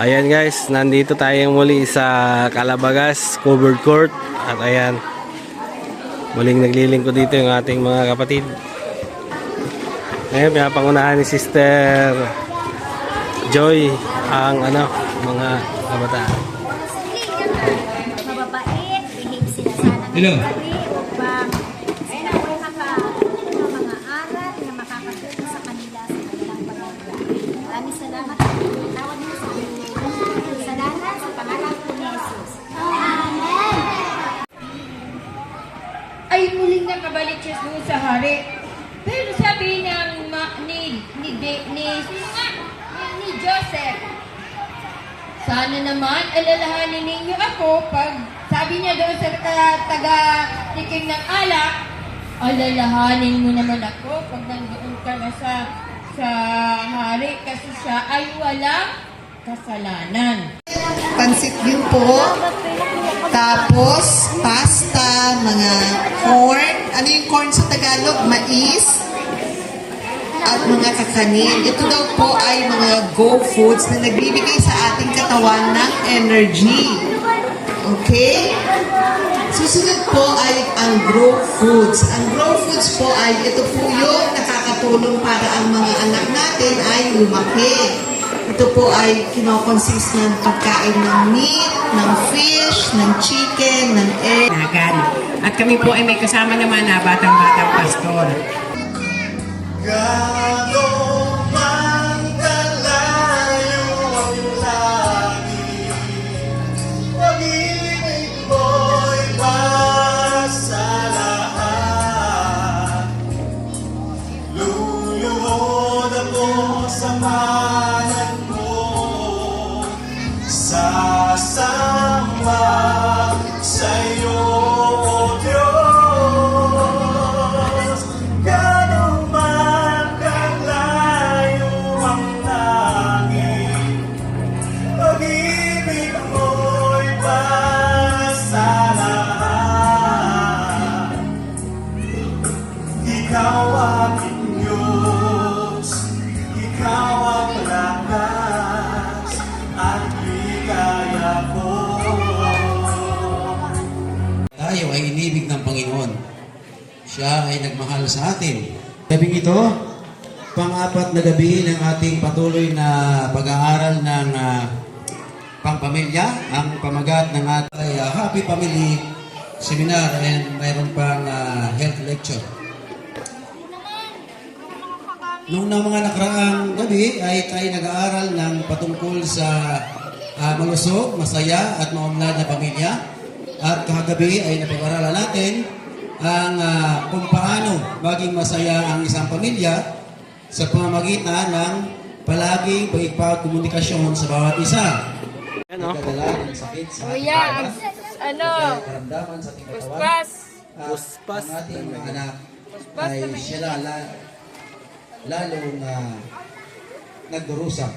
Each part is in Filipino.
Ayan guys, nandito tayo muli sa Calabagas Covered Court. At ayan, muling naglilingkod dito yung ating mga kapatid. Ngayon, pinapangunahan ni Sister Joy ang ano, mga kabataan. mababait, behave sila sana Hello. gabi upang sila ay makakatuto ng mga aral na makakatulong sa kanila sa kanilang pag-aaral. Maraming salamat at tawad mo sa amin. Salamat sa pangalan ko ni Jesus. Amen! ay muling nakabalik siya hari. Pero sabi ng ma, ni, ni, ni, ni, ni Joseph, sana naman alalahanin ninyo ako pag sabi niya doon sa ta- taga tikim ng alak, alalahanin mo naman ako pag nandoon ka na sa sa hari kasi siya ay walang kasalanan. Pansit din po. Tapos, pasta, mga corn. Ano yung corn sa Tagalog? Mais. At mga kakanin. Ito daw po ay mga go foods na nagbibigay sa ating katawan ng energy. Okay? Susunod po ay ang grow foods. Ang grow foods po ay ito po yung nakakatulong para ang mga anak natin ay lumaki. Ito po ay kinokonsist ng pagkain ng meat, ng fish, ng chicken, ng egg. Nagan. At kami po ay may kasama naman na batang-batang pastor. Gano'ng man Inibig ng Panginoon. Siya ay nagmahal sa atin. Gabing ito, pang-apat na gabi ng ating patuloy na pag-aaral ng ah, pangpamilya. Ang pamagat ng ating ah, Happy Family Seminar and mayroon pang ah, health lecture. Nung na mga nakaraang gabi ay tayo nag-aaral ng patungkol sa ah, malusog, masaya at maunlad na pamilya. At kahagabi ay napag-aralan natin ang ah, kung paano maging masaya ang isang pamilya sa pamamagitan ng palaging pagkipagkomunikasyon sa bawat isa. Ayan oh. Pagdadala ng sakit sa Kuya, ang, ano, karamdaman sa ating katawan. puspas. At Puspas. ang ating mga anak ay sila la, lalong uh, nagdurusa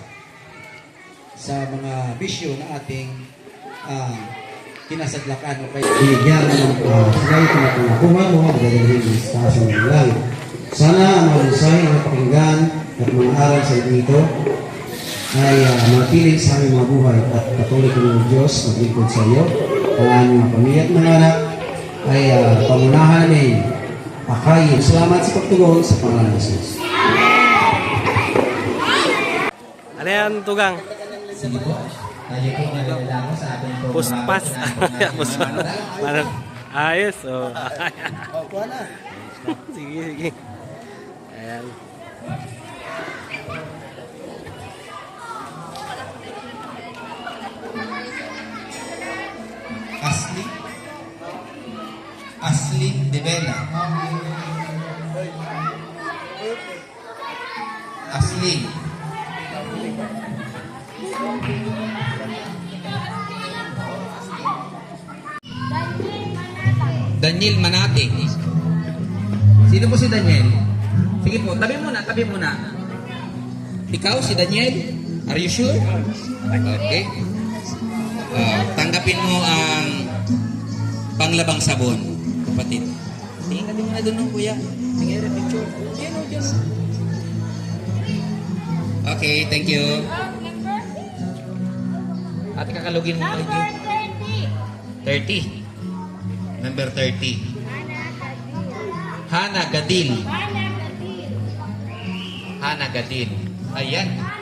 sa mga bisyo na ating ah, kinasadlakan o kaya binigyan ng sila yung pinapangakuha mo ang gagawin sa asang lang. Sana ang mga mensahe na pakinggan at mga aral sa dito ay uh, matiling sa aming mga buhay at patuloy ko ng Diyos maglingkod sa iyo. Ang aming mga pamilya at mga anak ay uh, pamunahan namin akayin. Salamat sa pagtugon sa pangalan ng Jesus. Ano yan, tugang? Sige po. Puspas. Puspas. Parang ayos. Oh. sige, sige. Ayan. Asli. Asli de Vela. Asli. Daniel Manate. Sino po si Daniel? Sige po, tabi muna, tabi muna. Ikaw si Daniel? Are you sure? Okay. Ah, tanggapin mo ang panglabang sabon, kapatid. Tingin ka din muna doon, kuya. Sige, picture. Diyan, oh. Okay, thank you. Ate kakalugin mo Number lagi. 30. 30. Number 30. Hana Gadil. Hana Gadil. Hana Gadil. Ayan.